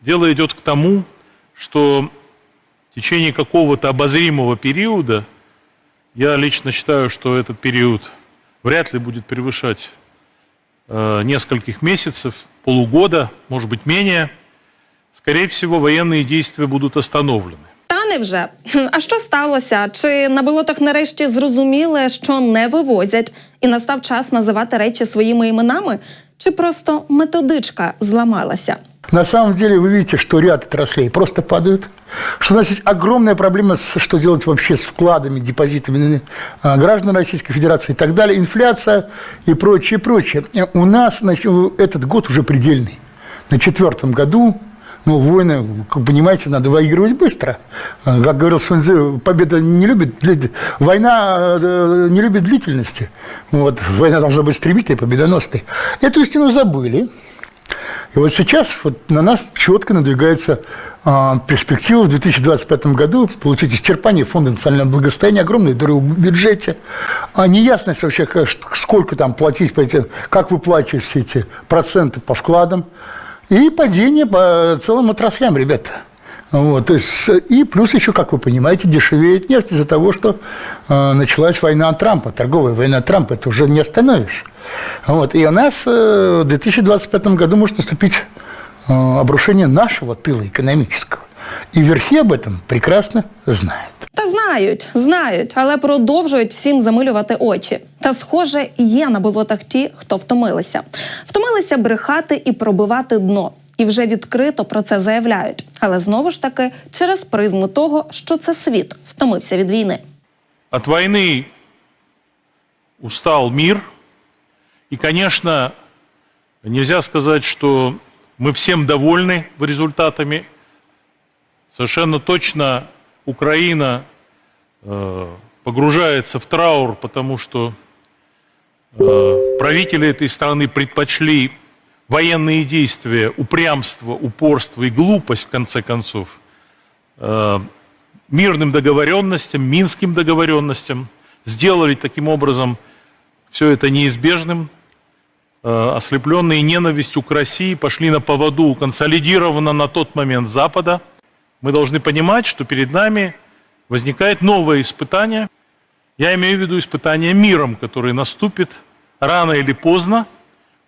дело идет к тому, что в течение какого-то обозримого периода, я лично считаю, что этот период вряд ли будет превышать э, нескольких месяцев, полугода, может быть менее, скорее всего, военные действия будут остановлены. Та невже? Хм, А що сталося? Чи на болотах нарешті зрозуміли, що не вивозять, і настав час називати речі своїми іменами? Чи просто методичка зламалася? На самом деле вы видите, что ряд отраслей просто падают, что есть огромная проблема, что делать вообще с вкладами, депозитами а, граждан Российской Федерации и так далее, инфляция и прочее, прочее. Э, У нас значит, этот год уже предельный. На четвертом году ну, войны, как понимаете, надо выигрывать быстро. А, Как говорил Суньцзы, победа не любит, война э, не любит длительности. Вот, война должна быть стремительной, победоносной. Эту истину забыли. И вот сейчас вот на нас четко надвигается а, перспектива в 2025 году получить исчерпание фонда национального благосостояния, огромные дыры в бюджете, а неясность вообще, сколько там платить, по этим, как выплачивать все эти проценты по вкладам, и падение по целым отраслям, ребята. Вот, то есть, с- и плюс еще, как вы понимаете, дешевеет нефть из-за того, что э, началась война Трампа, торговая война Трампа, это уже не остановишь. Вот, и у нас э, в 2025 году может наступить э, обрушение нашего тыла экономического. И верхи об этом прекрасно знают. Та знають, знають, але продовжують всім замилювати очі. Та, схоже, є на болотах ті, хто втомилися. Втомилися брехати і пробивати дно. І вже відкрито про це заявляють. Але знову ж таки через призму того, що це світ втомився від війни. От войны устал мир. И, конечно, нельзя сказать, что мы всем довольны результатами. Совершенно точно Украина э, погружается в траур, потому что э, правители этой страны предпочли военные действия, упрямство, упорство и глупость, в конце концов, э, мирным договоренностям, минским договоренностям, сделали таким образом все это неизбежным, Э, ослепленные ненавистью к России пошли на поводу консолидированно на тот момент Запада. Мы должны понимать, что перед нами возникает новое испытание. Я имею в виду испытание миром, которое наступит рано или поздно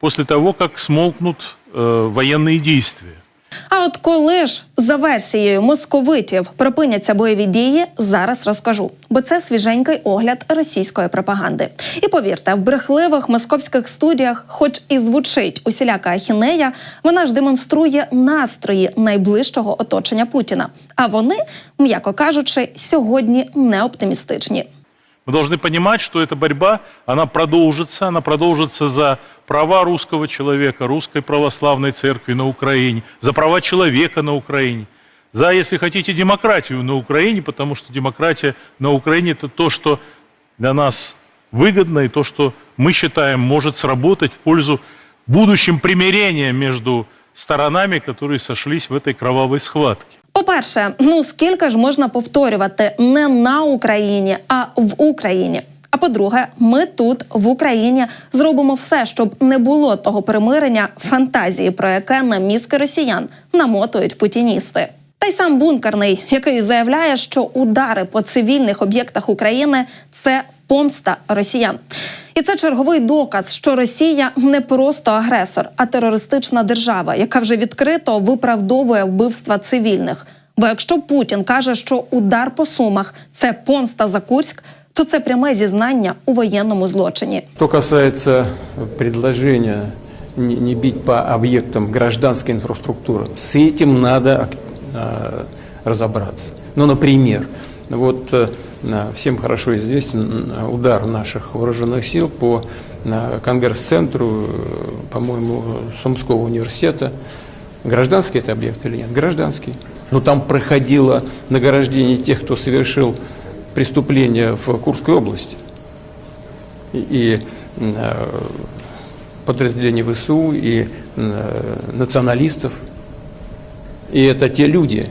после того, как смолкнут э, военные действия. А от коли ж за версією московитів припиняться бойові дії, зараз розкажу, бо це свіженький огляд російської пропаганди. І повірте, в брехливих московських студіях, хоч і звучить усіляка ахінея, вона ж демонструє настрої найближчого оточення Путіна. А вони, м'яко кажучи, сьогодні не оптимістичні. Мы должны понимать, что эта борьба, она продолжится, она продолжится за права русского человека, русской православной церкви на Украине, за права человека на Украине, за, если хотите, демократию на Украине, потому что демократия на Украине это то, что для нас выгодно и то, что мы считаем может сработать в пользу будущем примирения между сторонами, которые сошлись в этой кровавой схватке. По-перше, ну скільки ж можна повторювати не на Україні, а в Україні. А по-друге, ми тут в Україні зробимо все, щоб не було того примирення фантазії, про яке на мізки росіян намотують путіністи. Та й сам бункерний, який заявляє, що удари по цивільних об'єктах України це помста росіян. І це черговий доказ, що Росія не просто агресор, а терористична держава, яка вже відкрито виправдовує вбивства цивільних. Бо якщо Путін каже, що удар по сумах це помста за Курськ, то це пряме зізнання у воєнному злочині. Что касается предложения не, не бить по объектам гражданской инфраструктуры, с этим надо э, разобраться. Ну, например, вот э, всем хорошо известен э, удар наших вооруженных сил по э, Конгресс-центру, э, по-моему, Сумского университета. Гражданский это объект или нет? Гражданский. Но там проходило награждение тех, кто совершил преступление в Курской области и, э, подразделений ВСУ, и э, националистов. И это те люди,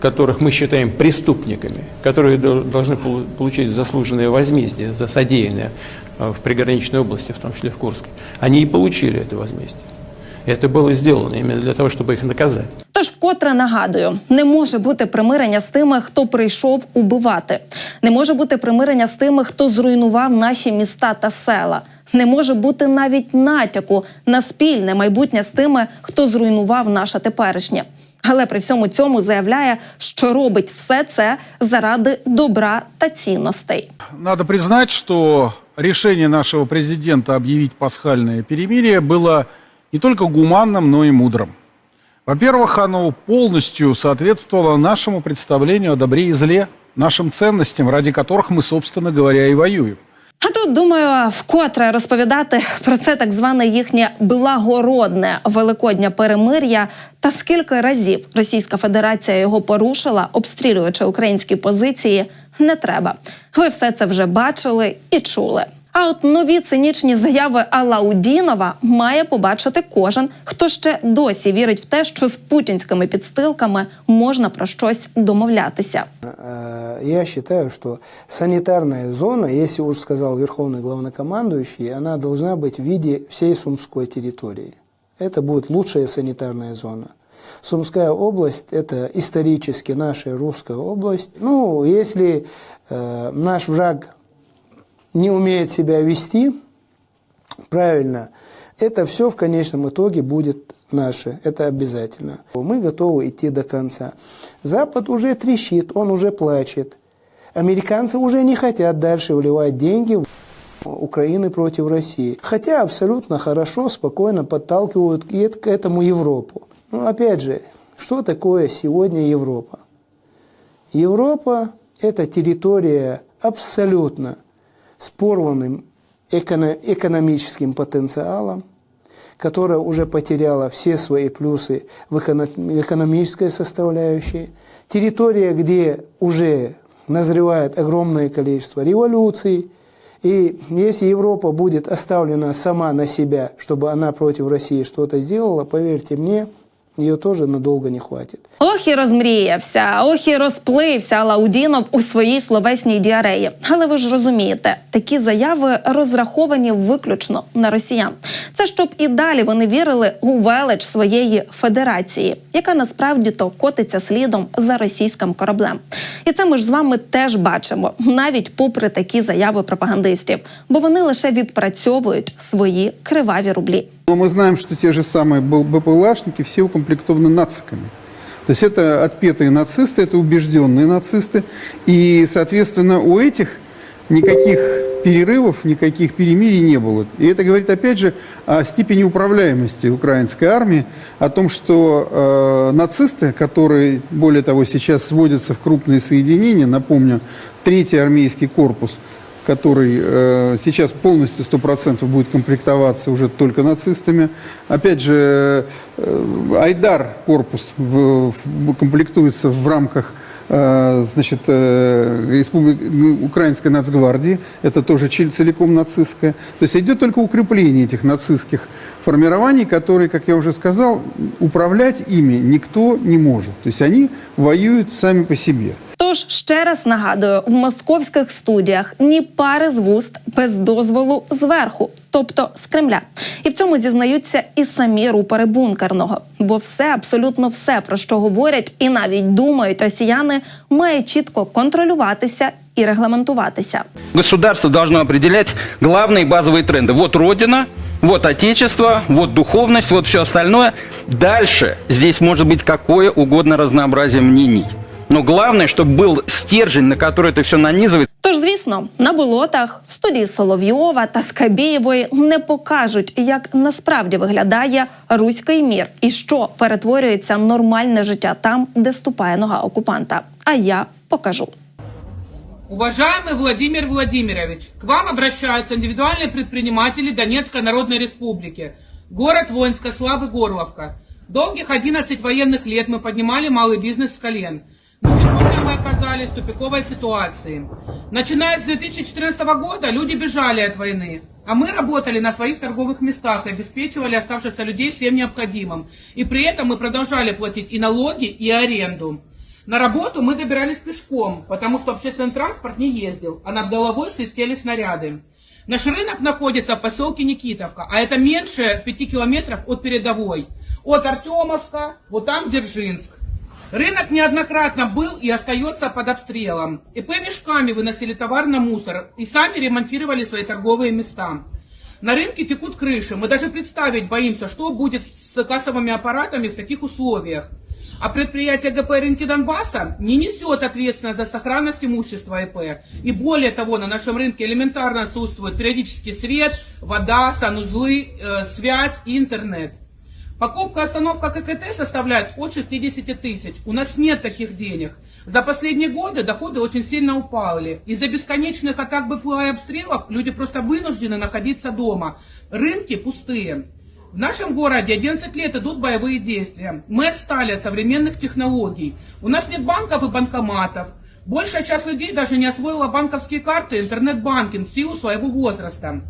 которых мы считаем преступниками, которые дол- должны полу- получить заслуженное возмездие за содеянное э, в приграничной области, в том числе в Курске. Они и получили это возмездие. Это было сделано именно для того, чтобы их наказать. Тож вкотре нагадую, не може бути примирення з тими, хто прийшов убивати. Не може бути примирення з тими, хто зруйнував наші міста та села. Не може бути навіть натяку на спільне майбутнє з тими, хто зруйнував наше теперішнє. Але при всьому цьому заявляє, що робить все це заради добра та цінностей. Надо признать, что решение нашего президента объявить пасхальное перемирие было не только гуманным, но и мудрым. Во-первых, оно полностью соответствовало нашему представлению о добре и зле, нашим ценностям, ради которых мы, собственно говоря, и воюем. А тут думаю, вкотре розповідати про це так зване їхнє благородне великоднє перемир'я та скільки разів Російська Федерація його порушила, обстрілюючи українські позиції, не треба. Ви все це вже бачили і чули. А от нові цинічні заяви Алаудінова має побачити кожен, хто ще досі вірить в те, що з путінськими підстилками можна про щось домовлятися. Э, Я считаю, что санитарная зона, если уж сказал Верховный Главнокомандующий, она должна быть в виде всей Сумской территории. Это будет лучшая санитарная зона. Сумская область – это исторически наша русская область. Ну, если э, наш враг не умеет себя вести правильно, это все в конечном итоге будет наше, это обязательно. Мы готовы идти до конца. Запад уже трещит, он уже плачет. Американцы уже не хотят дальше вливать деньги в Украины против России. Хотя абсолютно хорошо, спокойно подталкивают к эт- к этому Европу. Но опять же, что такое сегодня Европа? Европа – это территория абсолютно с порванным эконо- экономическим потенциалом, которая уже потеряла все свои плюсы в экономической составляющей. Территория, где уже назревает огромное количество революций. И если Европа будет оставлена сама на себя, чтобы она против России что-то сделала, поверьте мне, ее тоже надолго не хватит. Ох і розмріявся, ох і розплився Лаудінов у своїй словесній діареї. Але ви ж розумієте, такі заяви розраховані виключно на росіян. Це щоб і далі вони вірили у велич своєї федерації, яка насправді то котиться слідом за російським кораблем. І це ми ж з вами теж бачимо, навіть попри такі заяви пропагандистів, бо вони лише відпрацьовують свої криваві рублі. Но мы знаем, что те же самые БПЛАшники все укомплектованы нациками. То есть это отпетые нацисты, это убежденные нацисты. И, соответственно, у этих никаких перерывов, никаких перемирий не было. И это говорит, опять же, о степени управляемости украинской армии, о том, что э, нацисты, которые, более того, сейчас сводятся в крупные соединения, напомню, третий армейский корпус – который э, сейчас полностью 100% будет комплектоваться уже только нацистами. Опять же, э, Айдар корпус в- в- комплектуется в рамках э, значит, э, Республик- ну, Украинской нацгвардии, это тоже целиком нацистская. То есть идет только укрепление этих нацистских формирований, которые, как я уже сказал, управлять ими никто не может. То есть они воюют сами по себе. Тож ще раз нагадую: в московських студіях ні пари з вуст без дозволу зверху, тобто з Кремля. І в цьому зізнаються і самі рупори бункерного. Бо все, абсолютно все, про що говорять і навіть думають росіяни, має чітко контролюватися і регламентуватися. Государство должно определять главные базовые тренды. Вот Родина, вот Отечество, вот духовность, вот все остальное. Дальше здесь может быть какое угодно разнообразие мнений. Но главное, чтобы был стержень, на который это все нанизывает. Тож, звісно, на болотах в студії Соловйова та Скабєєвої не покажуть, як насправді виглядає руський мір і що перетворюється нормальне життя там, де ступає нога окупанта. А я покажу. Уважаемый Владимир Владимирович, к вам обращаются индивидуальные предприниматели Донецкой Народной Республики, город воинской славы Горловка. Долгих 11 военных лет мы поднимали малый бизнес с колен. Но сегодня мы оказались в тупиковой ситуации. Начиная с 2014 года люди бежали от войны, а мы работали на своих торговых местах и обеспечивали оставшихся людей всем необходимым. И при этом мы продолжали платить и налоги, и аренду. На работу мы добирались пешком, потому что общественный транспорт не ездил, а над головой свистели снаряды. Наш рынок находится в поселке Никитовка, а это меньше 5 километров от передовой. От Артемовска, вот там Дзержинск. Рынок неоднократно был и остается под обстрелом. ИП мешками выносили товар на мусор и сами ремонтировали свои торговые места. На рынке текут крыши. Мы даже представить боимся, что будет с кассовыми аппаратами в таких условиях. А предприятие ГП «Рынки Донбасса» не несет ответственность за сохранность имущества ИП. И более того, на нашем рынке элементарно отсутствует периодический свет, вода, санузлы, э, связь интернет. Покупка остановка ККТ составляет от 60 тысяч. У нас нет таких денег. За последние годы доходы очень сильно упали. Из-за бесконечных атак БПЛА и обстрелов люди просто вынуждены находиться дома. Рынки пустые. В нашем городе 11 лет идут боевые действия. Мы отстали от современных технологий. У нас нет банков и банкоматов. Большая часть людей даже не освоила банковские карты и интернет-банкинг в силу своего возраста.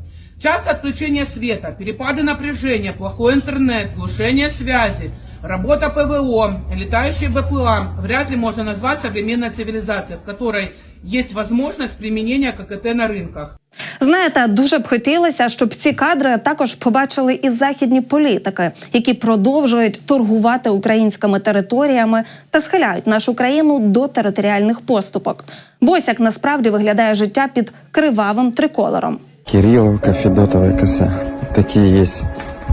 Часто отключение света, перепады напряжения, плохой интернет, глушение связи, работа ПВО, летающие БПЛА вряд ли можно назвать современной цивилизацией, в которой есть возможность применения ККТ на рынках. Знаєте, дуже б хотілося, щоб ці кадри також побачили і західні політики, які продовжують торгувати українськими територіями та схиляють нашу країну до територіальних поступок. Бо ось як насправді виглядає життя під кривавим триколором. Кирилловка, Федотовая коса. Такие есть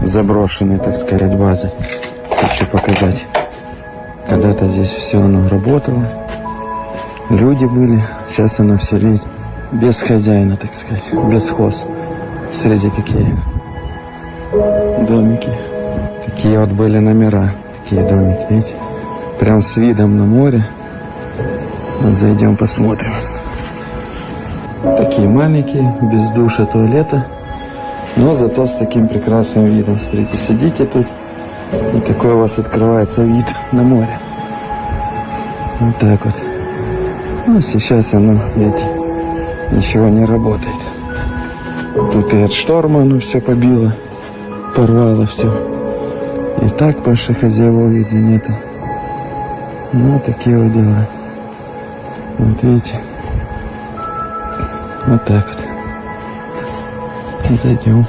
заброшенные, так сказать, базы. Хочу показать. Когда-то здесь все оно работало. Люди были. Сейчас оно все весь без хозяина, так сказать, без хоз. Среди такие домики. Такие вот были номера. Такие домики, видите? Прям с видом на море. Вот зайдем посмотрим. Такие маленькие, без душа туалета, но зато с таким прекрасным видом. Смотрите, сидите тут, и какой у вас открывается вид на море. Вот так вот. Ну, сейчас оно, видите, ничего не работает. Тут и от шторма оно все побило, порвало все. И так больше хозяева вида нету. Ну, такие вот дела. Вот видите. Вот так вот. Отойдем.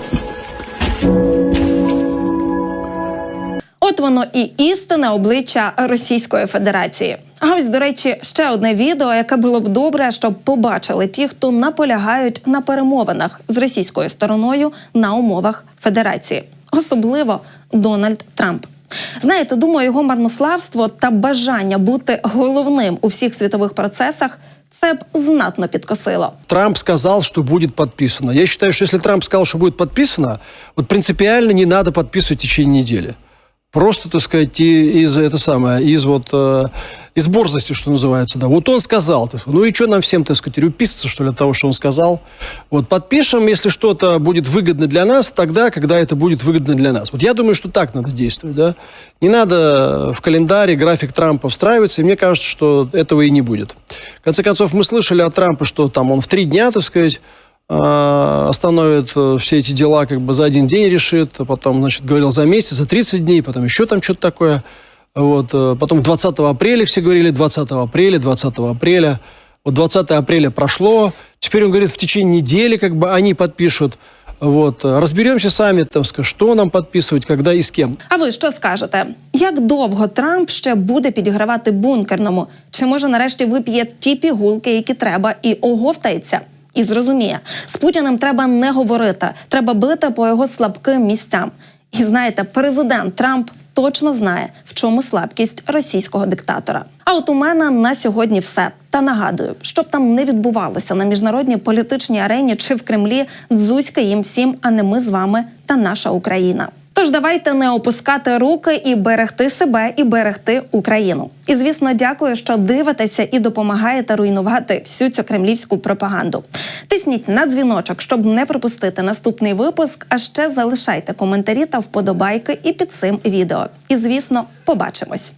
От воно і істинне обличчя Російської Федерації. А ось, до речі, ще одне відео, яке було б добре, щоб побачили ті, хто наполягають на перемовинах з російською стороною на умовах Федерації, особливо Дональд Трамп. Знаєте, думаю, його марнославство та бажання бути головним у всіх світових процесах це б знатно підкосило. Трамп сказал, что будет подписано. Я считаю, что если Трамп сказал, что будет подписано, вот принципиально не надо подписывать в течение недели. Просто, так сказать, из это самое, из вот э, из борзости, что называется, да. Вот он сказал, есть, ну и что нам всем, так сказать, рюписаться, что ли, от того, что он сказал. Вот подпишем, если что-то будет выгодно для нас, тогда, когда это будет выгодно для нас. Вот я думаю, что так надо действовать, да. Не надо в календаре график Трампа встраиваться, и мне кажется, что этого и не будет. В конце концов, мы слышали от Трампа, что там он в три дня, так сказать, остановит э, все эти дела, как бы за один день решит, а потом, значит, говорил за месяц, за 30 дней, потом еще там что-то такое. Вот, э, потом 20 апреля все говорили, 20 апреля, 20 апреля. Вот 20 апреля прошло, теперь он говорит, в течение недели как бы они подпишут. Вот, э, разберемся сами, там, ска- что нам подписывать, когда и с кем. А ви що скажете? Як довго Трамп ще буде підігравати бункерному? Чи може нарешті вип'є ті пігулки, які треба, і оговтається? І зрозуміє, з Путіним треба не говорити, треба бити по його слабким місцям. І знаєте, президент Трамп точно знає, в чому слабкість російського диктатора. А от у мене на сьогодні все. Та нагадую, щоб там не відбувалося на міжнародній політичній арені чи в Кремлі, дзузька їм всім, а не ми з вами та наша Україна. Тож давайте не опускати руки і берегти себе і берегти Україну. І звісно, дякую, що дивитеся і допомагаєте руйнувати всю цю кремлівську пропаганду. Тисніть на дзвіночок, щоб не пропустити наступний випуск. А ще залишайте коментарі та вподобайки і під цим відео. І звісно, побачимось.